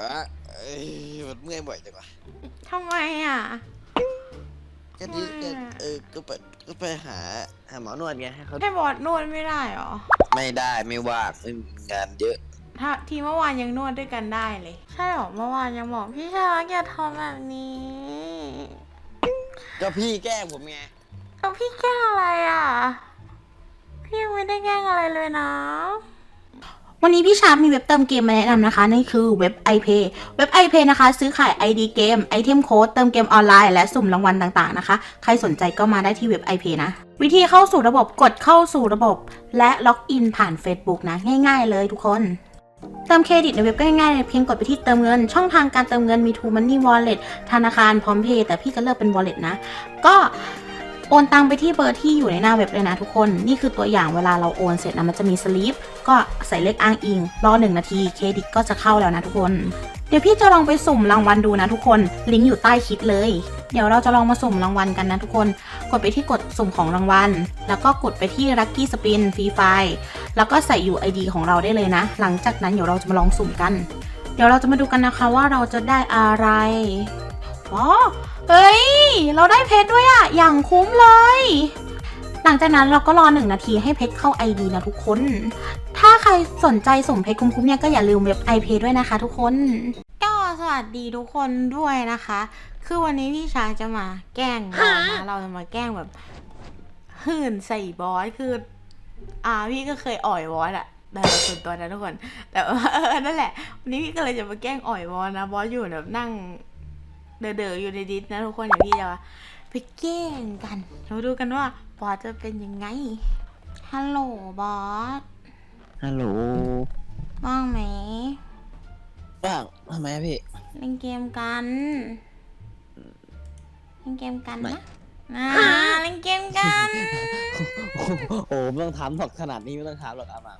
อะเอ้ยมันเมื่อยบ่อยจังวะทำไมอะก็นี่ก็ว่าเออก็ไปก็ไปหาหาหมอนวดไงให้เขาให้บอสนวดไม่ได้เหรอไม่ได้ไม่ว่างไม่มีงานเยอะ ถ้าทีเมื่อวานยังนวดด้วยกันได้เลย ใช่เหรอเมื่อวานยังบอกพี่ชายอย่าทำแบบนี้ก็พี่แกล้งผมไงแล้วพี่แกล้งอะไรอะ พี่ยังไม่ได้แกล้งอะไรเลยนะ วันนี้พี่ชาร์ปมีเว็บเติมเกมมาแนะนำนะคะ นั่นคือเว็บ iPay เว็บ iPay นะคะ ซื้อขาย ID เกม ไอเทมโค้ด เติมเกมออนไลน์ และสุ่มรางวัลต่างๆนะคะ ใครสนใจก็มาได้ที่เว็บ iPay นะ วิธีเข้าสู่ระบบ กดเข้าสู่ระบบ และล็อกอินผ่าน Facebook นะ ง่าย ๆ เลยทุกคน เติมเครดิตในเว็บก็ง่ายๆเลยเพียงกดไปที่เติมเงิน ช่องทางการเติมเงินมี True Money Wallet ธนาคารพร้อมเพย์แต่พี่จะเลือกเป็น Wallet นะ ก็โอนตังไปที่เบอร์ที่อยู่ในหน้าเว็บเลยนะทุกคน นี่คือตัวอย่างเวลาเราโอนเสร็จนะมันจะมีสลิป ก็ใส่เลขอ้างอิง รอหนึ่งนาทีเครดิตก็จะเข้าแล้วนะทุกคน เดี๋ยวพี่จะลองไปสุ่มรางวัลดูนะทุกคน ลิงก์อยู่ใต้คลิปเลย เดี๋ยวเราจะลองมาสุ่มรางวัลกันนะทุกคน กดไปที่กดสุ่มของรางวัล แล้วก็กดไปที่ Lucky Spin Free File แล้วก็ใส่ UID ของเราได้เลยนะ หลังจากนั้นเดี๋ยวเราจะมาลองสุ่มกัน เดี๋ยวเราจะมาดูกันนะคะว่าเราจะได้อะไรอ๋อเฮ้ย เราได้เพชรด้วยอะอย่างคุ้มเลย หลังจากนั้นเราก็รอหนึ่งนาทีให้เพชรเข้า ID นะทุกคน ถ้าใครสนใจส่งเพชรคุ้มๆเนี่ยก็อย่าลืมเว็บ iPay ด้วยนะคะทุกคน ก็สวัสดีทุกคนด้วยนะคะ คือวันนี้พี่ชายจะมาแกล้งเรานะเราจะมาแกล้งแบบหื่นใส่บอสคือ อ่าพี่ก็เคยอ่อยบอสอะแต่ส่วนตัวนะทุกคน แต่ว่าเออนั่นแหละ วันนี้พี่ก็เลยจะมาแกล้งอ่อยบอสนะบอสอยู่แบบนั่ง เด๋อๆอยู่ในดิสนะทุกคนเดี๋ยวพี่จะไปแกล้งกันเราดูกันว่าบอสจะเป็นยังไงฮัลโหลบอส ฮัลโหล ว่างไหม ว่างทำไมอะพี่ เล่นเกมกัน เล่นเกมกันไม่นะนะเล่นเกมกัน โอ้โหไม่ต้องถามหรอกขนาดนี้ไม่ต้องถามหรอกอามา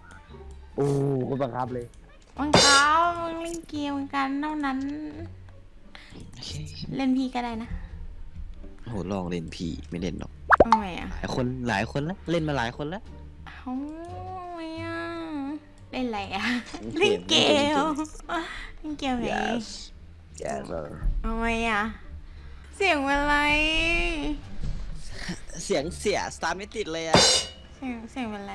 โอ้ก็บังคับเลยวันเขาเล่นเกมกันเท่านั้น เล่นพี่ก็ได้นะโอ้โหลองเล่นผีไม่เล่นหรอกทำไมอะหลายคนหลายคนแล้วเล่นมาหลายคนแล้ว เอ้าทำไมอะ เล่นอะไรอะเล่เล่นนเกเกมมเล่นเกมไหน yes yes sir ทำไมอะเสียงเป็นอะไร เสียงเสียสตาร์ไม่ติดเลยอะเสียงเสียงเป็นอะไร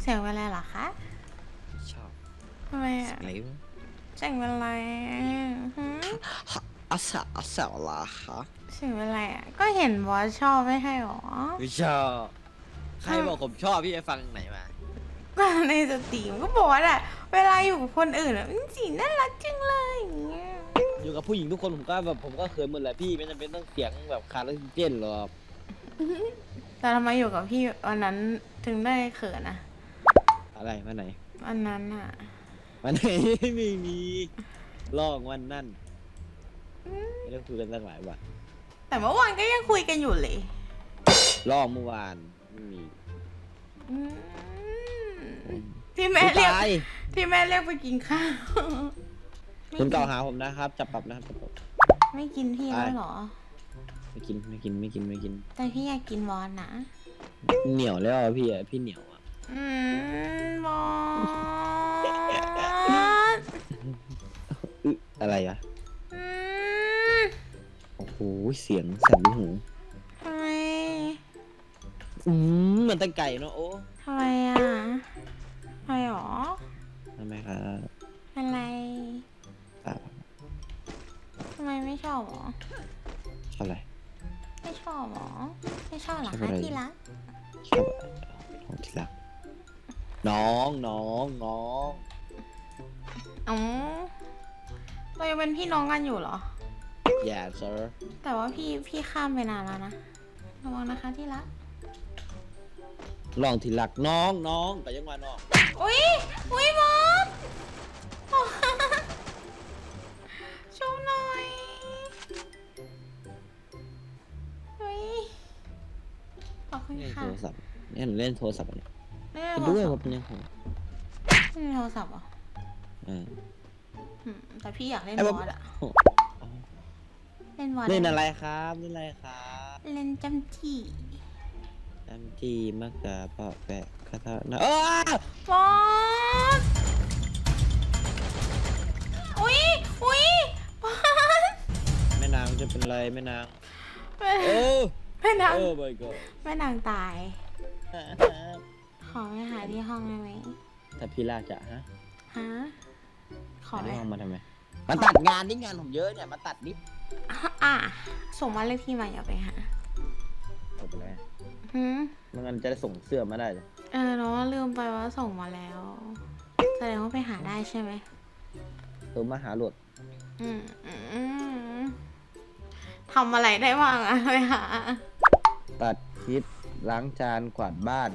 เสียงเป็นอะไรเหรอคะชอบทำไมอะอะไรวะเสียงเป็นอะไรหืมอาสาอาสาลาฮะเสียงเป็นอะไรอะก็เห็นบอสชอบไม่ใช่หรอไม่ชอบใครบอกผมชอบพี่ไปฟังไหนมาก็ ในสตรีมก็บอกว่าอะเวลาอยู่กับคนอื่นอะอื้อสีน่ารักจังเลยอย่างเงี้ยอยู่กับผู้หญิงทุกคนผมก็แบบผมก็เขินหมดแหละพี่ไม่จำเป็นต้องเสียงแบบขาดออกซิเจนหรอกแต่ทำไมอยู่กับพี่วันนั้นถึงได้เขินอะอะไรวันไหนวันนั้นอะวันไหนไม่มีลองวันนั่นไม่ได้คุยกันตั้งหลายวันแต่เมื่อวานก็ยังคุยกันอยู่เลยลองเมื่อวานไม่มีอืม ที่แม่เรียก ตายที่แม่เรียกไปกินข้าว คุณกล่าวหาผมนะครับ จับปรับนะครับจับปรับไม่กินพี่แล้วเหรอ ไม่กินไม่กินไม่กินไม่กิน แต่พี่อยากกินบอลนะ เหนียวแล้วอะพี่อะพี่เหนียวอะอืมบอสอึอะไรอะอืมโอ้โหเสียงสั่นหูทำไมอืมเหมือนตะไก่เนาะโอ้ทำไมอ อบเหรอชอบคะอะไรที่รักชอบอะไรของที่รัก น้องน้องน้องอ๋อเรายังเป็นพี่น้องกันอยู่เหรออย่าเซอร์แต่ว่าพี่พี่ข้ามไปนานแล้วนะระวังนะคะที่รักลองที่รักน้องน้องแต่ยังว่าน้องอุ้ยอุ้ยบอส เล่นโทรศัพท์เนี่ยนเล่นโทรศัพท์เนี่ยไม่ได้วยศัว่เป็นยังไงเล่นโทรศัพท์เหรอ่าแต่พี่อยากเล่นบอร์ดอะเล่นบอลเล่นอะไรครับเล่นอะไรครับเล่นจำจีจำจีมะกะเปาะแปะคาถาโอ้าวอร์อุ๊ยอุ๊ยวอร์แม่นางจะเป็นไรแม่นางเออ แม่นางโอ้ my god แม่นางตาย ขอไปหาที่ห้องได้ไหมถ้าพี่ลากจะฮะฮะ ขอหาไปที่ห้องมาทำไมมาตัดงานนี่งานผมเยอะเนี่ย มาตัดนิดอะ ส่งมาเลขที่มาอย่าไปหาจบแล้วหืมไม่งั้นจะได้ส่งเสื้อมาได้เลยเออเนาะลืมไปว่าส่งมาแล้ว แสดงว่าไปหาได้ใช่ไหม เออมาหาโหลดอืมอืมอืม ทำอะไรได้บ้างอะไปหาตัดคลิปล้างจานกวาดบ้าน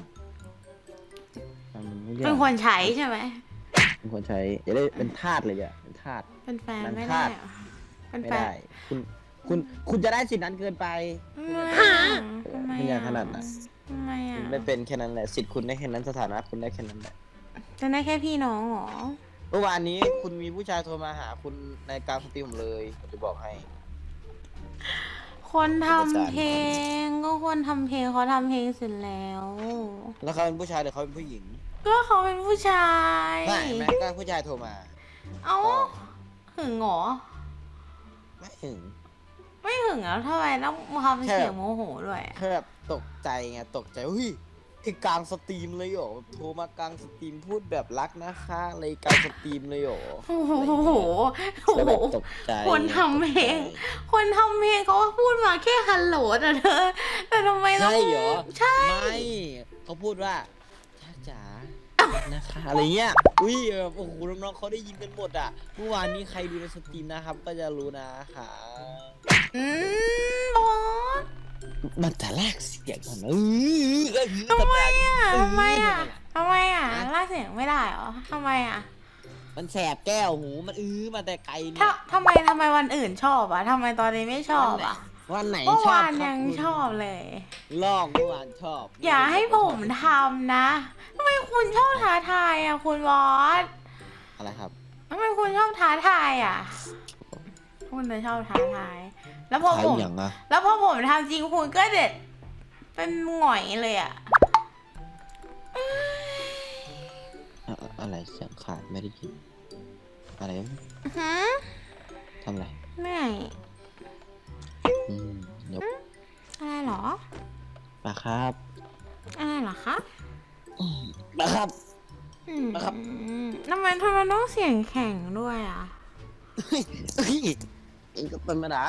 ทำไม่ได้เป็นคนใช้ใช่ไหม เป็นคนใช้จะได้เป็นทาสเลยอะเป็นทาส เป็นแฟนนางไม่ทาได้สเหรอเป็นไม่แฟนได้ คุณ คุณ คุณจะได้สิทธินั้นเกินไป ทำไมอะทำไมไม่อยากอะขนาดนั้น ทำไมอะได้เป็นแค่นั้นแหละ สิทธิ์คุณได้แค่นั้น สถานะคุณได้แค่นั้นแหละ จะได้แค่พี่น้องเหรอ เมื่อวานนี้คุณมีผู้ชายโทรมาหาคุณในกลารสตรีมผมเลย ผมจะบอกให้ คนทำเอกสารเพลงก็คนทำเพลงเขาทำเพลงเสร็จแล้ว แล้วเขาเป็นผู้ชายหรือเขาเป็นผู้หญิงก็เขาเป็นผู้ชายไม่แม่ก็ผู้ชายโทรมา เอ้าก็หึงเหรอไม่ถึงไม่หึงแล้วทำไมต้องทำแค่เสียงโมโหด้วยแค่แบบตกใจไงตกใจเฮ้ย คือกลางสตรีมเลยเหรอแบบโทรมากลางสตรีมพูดแบบรักนะคะเลยกลางสตรีมเลยเหรอโอ้โหโอ้โหโอ้แล้วโห แบบตกใจคนทำเพลงคนทำเพลงเขาก็พูดมาแค่ฮัลโหลแต่เธอแต่ทำไมต้องใช่เหรอใช่ ไม่เขาพูดว่าจ้าจ๋านะคะอะไรเงี้ยอุ้ยแบบโอ้โหน้องๆเขาได้ยินกันหมดอะเมื่อวานนี้ใครดูในสตรีมนะครับ ก็จะรู้นะคะอืมบอส มันจะลากเสียงมันเออเออทำไมอะทำไมอะทำไมอะลากเสียงไม่ได้เหรอทำไมอะ มันแสบแก้วหูมันอื้อมาแต่ไกลเนี่ถ้ายทำไมทำไมวันอื่นชอบอะทำไมตอนนี้ไม่ชอบอะ วันไหนเมื่อชอบวานยังชอบเลยลอกเมื่อวานชอบ อย่าให้ผมทำนะทำไมคุณชอบท้าทายอะคุณบอสอะไรครับทำไมคุณชอบท้าทายอะ คุณจะชอบท้าทาย แล้วพอใช่ผมอย่างอะแล้วพอผมทำจริงคุณก็เด็ด เป็นหงอยเลยอะอะอะไรเสียงขาดไม่ได้ยินอะไรหืมทำอะไรเหนื่อยอืมเดี๋ยวอะไรเหรอมาครับอะไรเหรอคะมาครับ อืมนะครับ ทำไมทำไมต้องเสียงแข็งด้วยอะเฮ้ยเฮ้ยเองก็เป็นธรรมดา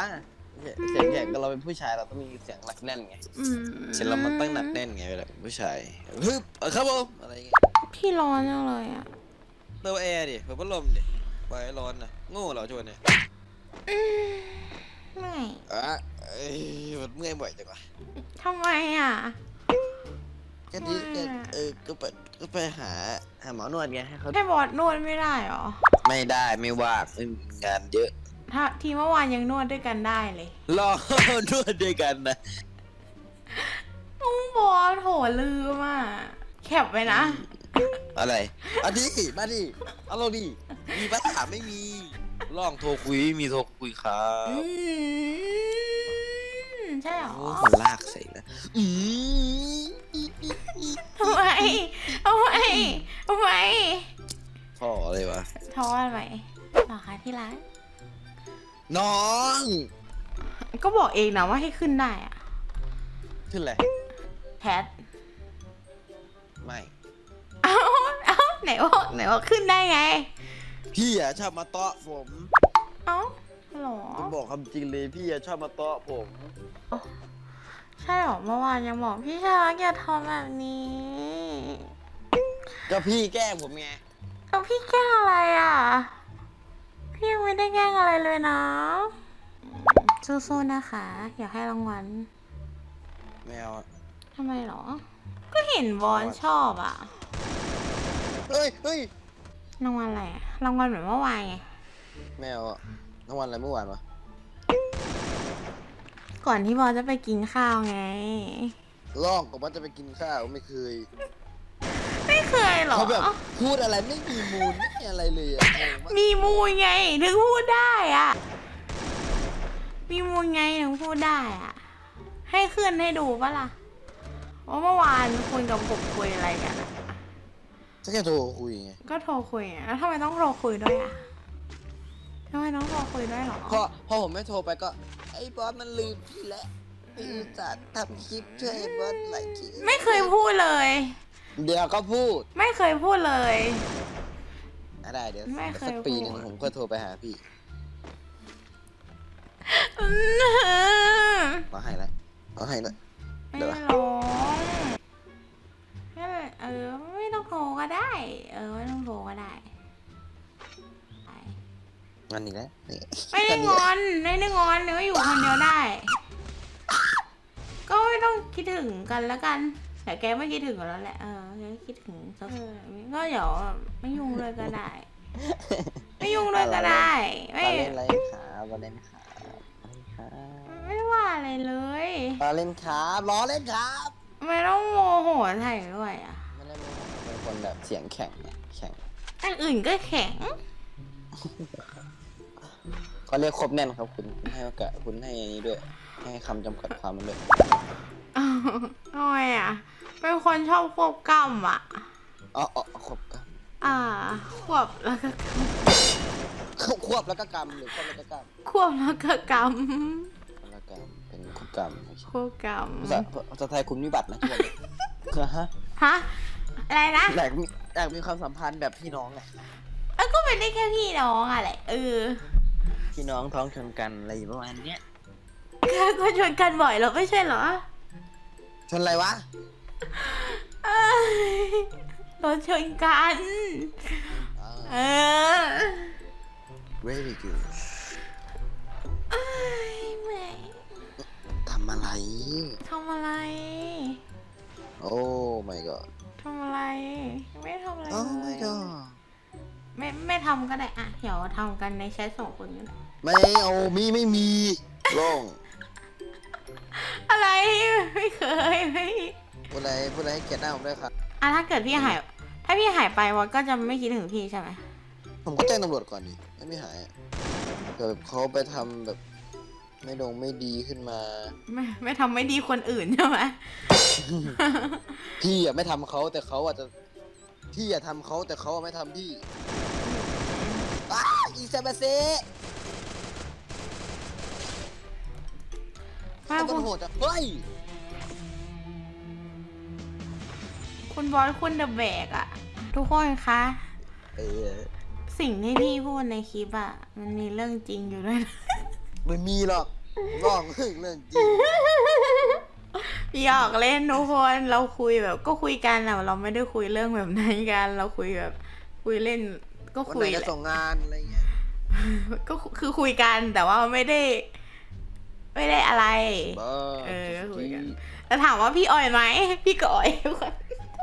เสียงแข็งก็เราเป็นผู้ชายเราต้องมีเสียงหนักแน่นไงอืมเสียงเรามันต้องหนักแน่นไงเวลาเป็นผู้ชายฮึบเออครับผมอะไรอย่างเงี้ยพี่ร้อนจังเลยอะเปิดแอร์ดิเปิดพัดลมดิปล่อยให้ร้อนนะโง่เหรอชวนเนี่ยอืมไม่อะเอ้ยมันเมื่อยบ่อยจังวะทำไมอะก็ดีก็ว่าเออก็ไปก็ไปหาหาหมอนวดไงให้เขาให้บอสนวดไม่ได้เหรอ ไม่ได้ไม่ว่างไม่มีงานเยอะ ถ้าทีเมื่อวานยังนวดด้วยกันได้เลยรอ นวดด้วยกันนะน้องบอสโถลืมอะแคปไปนะ อะไร อันนี้มาดิเอาเราดิ มีปัญหาไม่มี ลองโทรคุยไม่มีโทรคุยครัอืบมใช่เหรอโอ้มันลากใส่นะอืมทำไมทำไมทำไม พ่อเลยวะ ท้ออะไรเหรอคะที่ร้า นน้องก็บอกเองนะว่าให้ขึ้นได้อะขึ้นอะไรแพทไม่เอ้าเอ้าไหนว่าไหนว่าขึ้นได้ไง พี่อะชอบมาเตาะผมเอ้าหรอผมบอกคำจริงเลยพี่อะชอบมาเตาะผม ใช่หรอเมื่อวานยังบอกพี่ชายอย่าทำแบบนี้ก็พี่แกล้งผมไงแล้วพี่แกล้งอะไรอะ พี่ยังไม่ได้แกล้งอะไรเลยนะสู้ๆนะคะ อยากให้รางวัลแมวอะทำไมหรอ ก็เห็นบอลชอบอะ เฮ้ยเฮ้ยรางวัลอะไรอะรางวัลเหมือนเมื่อวานไงแมวอะทั้งวันอะไรเมื่อวานวะก่อนที่บอลจะไปกินข้าวไง ลอกกับว่าจะไปกินข้าวไม่เคย ไม่เคยหรอ เขาแบบพูดอะไรไม่มีมูลไม่มีอะไรเลยอะงงมากมีมูลไงถึงพูดได้อะ มีมูลไงถึงพูดได้อะ ให้ขึ้นให้ดูปะล่ะว่าเมื่อวานคุณกับผมคุยอะไรกันอะจะแค่โทรคุยไงก็โทรคุยอะแล้วทำไมต้องโทรคุยด้วยอะทำไมต้องโทรคุยด้วยหรอ พอพอผมไม่โทรไปก็ ไอ้บอสมันลืมพี่แล้วพี่อุตส่าห์ทำคลิปช่วยไอ้บอสหลายคลิปไม่เคยพูดเลย เดี๋ยวก็พูดไม่เคยพูดเลย อะได้เดี๋ยวไม่เคยสักปีหนึ่งพูด ผมก็โทรไปหาพี่ขอให้ละขอให้ละ ไม่เดี๋ยวร้องไม่เออไม่ต้องโทรก็ได้ เออไม่ต้องโทรก็ได้ไปงอนอีกแล้วนี่ไม่ได้งอนไม่ได้งอนเนื้ออยู่คนเดียวได้ ก็ไม่ต้องคิดถึงกันแล้วกัน แต่แกไม่คิดถึงกันแล้วแหละเออแกคิดถึงสักเออก็เดี๋ยวไม่ยุ่งเลยก็ได้ ไม่ยุ่งเลยก็ได้ ไม่ปลาเล่นอะไรขาปลาเล่นขาปลาเล่นขาไม่ได้ว่าอะไรเลยปลาเล่นขาล้อเล่นครับ ไม่ต้องโมโหใส่ด้วยอะไม่ได้ไม่ได้เป็นคนแบบเสียงแข็งไงแข็งอันอื่นก็แข็งเขาเรียกครบแน่นครับคุณคุณให้โอกาสคุณให้อันนี้ด้วย ให้คำจำกัดความมันด้วย ทำไมอะ เป็นคนชอบควบกล้ำอะ อ๋ออ๋อครบกันอ่า ควบแล้วก็ควบแล้วก็กำหรือควบแล้วก็กำควบแล้วก็กควบแล้วก็กำเป็นควบกำโอเคำควบกภาษาภาษาไทยคุณวิบัตินะทุกวันนี้ฮะำฮะ อะไรนะอยากมีอยากมีความสัมพันธ์แบบพี่น้องไงเออก็เป็นได้แค่พี่น้องอะแหละเออพี่น้องท้องชนกันอะไรประมาณเนี้ยก็ชวนกันบ่อยแล้วไม่ใช่เหรอ ชนอะไรวะ เอ้ยรถชนกันอ่าเออ very good เอ้ยแหม่ทำอะไร ทำอะไร โอ้ my god ทำอะไร ไม่ทำอะไรโอ้ เล my ย god ไม่ไม่ทำก็ได้อะเดี๋ยวทำกันในแชทสองคนกันไม่เอามีไม่มีโล่งอะไรไม่เค ยไม่พูดอะไรพูดอะไรให้เกียรติหน้าผมด้วยครับอะถ้าเกิดพี่หาย ถ้าพี่หายไปวอก็จะไม่คิดถึงพี่ใช่ไหมผมก็แจ้งตำรวจก่อนดิไม่ไม่หายอะเกิดเขาไปทำแบบ ไม่ดงไม่ดีขึ้นมา ไม่ไม่ทำไม่ดีคนอื่นใช่ไหม พี่อะไม่ทำเขาแต่เขาอาจจะพี่อะทำเขาแต่เขาอะไม่ทำพี่อ้าอีเซบาเซว่าเขาเป็คุนณโหดอะเฮ้ย คุณบอสคุณเดอะแบกอะทุกคนคะ เออสิ่งที่พี่พูดในคลิปอะมันมีเรื่องจริงอยู่ด้วยนะไม่มีหรอกร้องเรื่องจริงหยอกเล่นทุกคนเราคุยแบบ ก็คุยกันอะเราไม่ได้คุยเรื่องแบบนั้นกันเราคุยแบบ คุยเล่น ก็วันคุไหนยแหจะละส่งงานอะไรเงี้ยก็คือคุยกันแต่ว่าไม่ได้ ไม่ได้อะไร บ้าเออก็คุยกันแต่ถามว่าพี่อ่อยไหมพี่ก็อ่อยทุกคน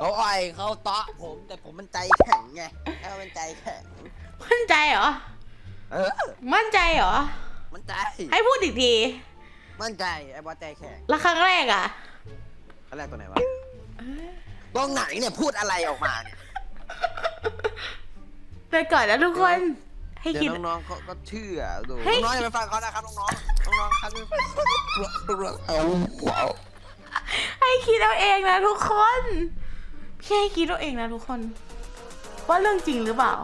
เขาอ่อยเขาเตาะผมแต่ผมมันใจแข็งไงถ้ามันใจแข็งมั่นใจเหรอ เออมั่นใจเหรอ มันใจให้พูดอีกที มั่นใจไอ้บอสใจแข็งแล้วครั้งแรกอะอะไรตัวไหนวะตรงไหนเนี่ยพูดอะไรออกมาเนี่ยไปก่อนนะทุกคน ให้เดี๋คิดยวน้องๆเขาก็เชื่อดูเฮ้ยน้องๆอย่าไปฟังเขานะครับน้องๆน้องๆครับเอาว้าวให้คิดเอาเองนะทุกคน พี่ให้คิดเอาเองนะทุกคน ว่าเรื่องจริงหรือเปล่า